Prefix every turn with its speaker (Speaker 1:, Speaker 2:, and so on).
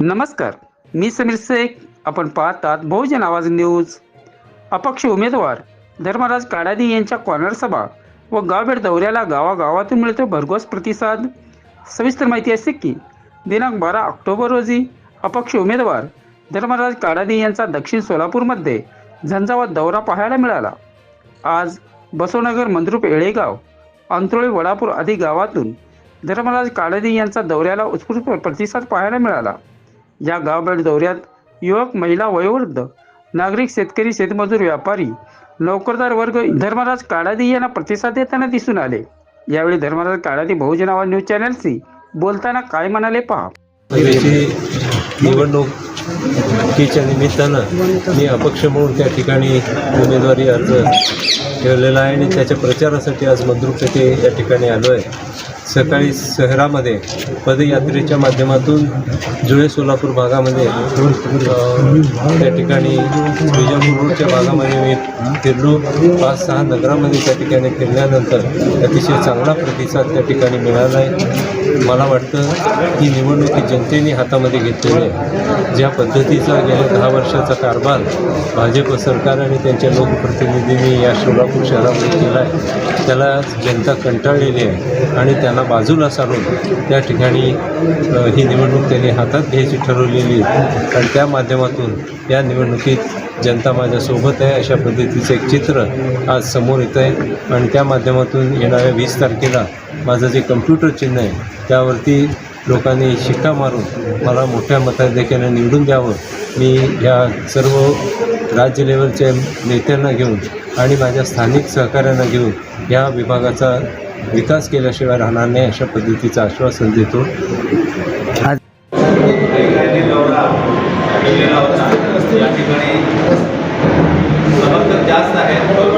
Speaker 1: नमस्कार मी समीर शेख. आपण पाहतात बहुजन आवाज न्यूज. अपक्ष उमेदवार धर्मराज काडादी यांच्या कॉर्नर सभा व गावभेट दौऱ्याला गावागावातून मिळतो भरघोस प्रतिसाद. सविस्तर माहिती असे की दिनांक बारा ऑक्टोबर रोजी अपक्ष उमेदवार धर्मराज काडादी यांचा दक्षिण सोलापूरमध्ये झंझावात दौरा पाहायला मिळाला. आज बसवनगर मंद्रुप येळेगाव अंतरोळी वडापूर आदी गावातून धर्मराज काळदी यांचा दौऱ्याला उत्स्फूर्त प्रतिसाद पाहायला मिळाला. या गावभेट दौऱ्यात युवक महिला वयोवृद्ध नागरिक शेतकरी शेतमजूर व्यापारी नोकरदार वर्ग धर्मराज काळादी यांना प्रतिसाद देताना दिसून आले. यावेळी धर्मराज काळादी बहुजन आवाज न्यूज चॅनलशी बोलताना काय म्हणाले पहा.
Speaker 2: निवडणुकीच्या निमित्तानं मी अपक्ष म्हणून त्या ठिकाणी उमेदवारी अर्ज ठेवलेला आहे आणि त्याच्या प्रचारासाठी आज मंद्रुप येथे या ठिकाणी आलो आहे. सकाळी शहरामध्ये पदयात्रेच्या माध्यमातून जुळे सोलापूर भागामध्ये त्या ठिकाणी विजापूर रोडच्या भागामध्ये मी फिरलो. पाच सहा नगरामध्ये त्या ठिकाणी फिरल्यानंतर अतिशय चांगला प्रतिसाद त्या ठिकाणी मिळाला आहे. मला वाटतं ही निवडणूक ही जनतेने हातामध्ये घेतलेली आहे. ज्या पद्धतीचा गेल्या दहा वर्षाचा कारभार भाजप सरकार आणि त्यांच्या लोकप्रतिनिधींनी या सोलापूर शहरामध्ये केला आहे त्याला जनता कंटाळलेली आहे आणि त्यांना बाजूला सारून त्या ठिकाणी ही निवडणूक त्यांनी हातात घ्यायची ठरवलेली आहे. आणि त्या माध्यमातून या निवडणुकीत जनता माझ्यासोबत आहे अशा पद्धतीचं एक चित्र आज समोर येतं आहे आणि त्या माध्यमातून येणाऱ्या वीस तारखेला माझं जे कम्प्युटर चिन्ह आहे त्यावरती लोकांनी शिक्का मारून मला मोठ्या मताधिक्याने निवडून द्यावं. मी ह्या सर्व राज्य लेवलच्या नेत्यांना घेऊन आणि माझ्या स्थानिक सहकाऱ्यांना घेऊन या विभागाचा विकास केल्याशिवाय राहणार नाही अशा पद्धतीचं आश्वासन देतो.
Speaker 3: या ठिकाणी जास्त आहे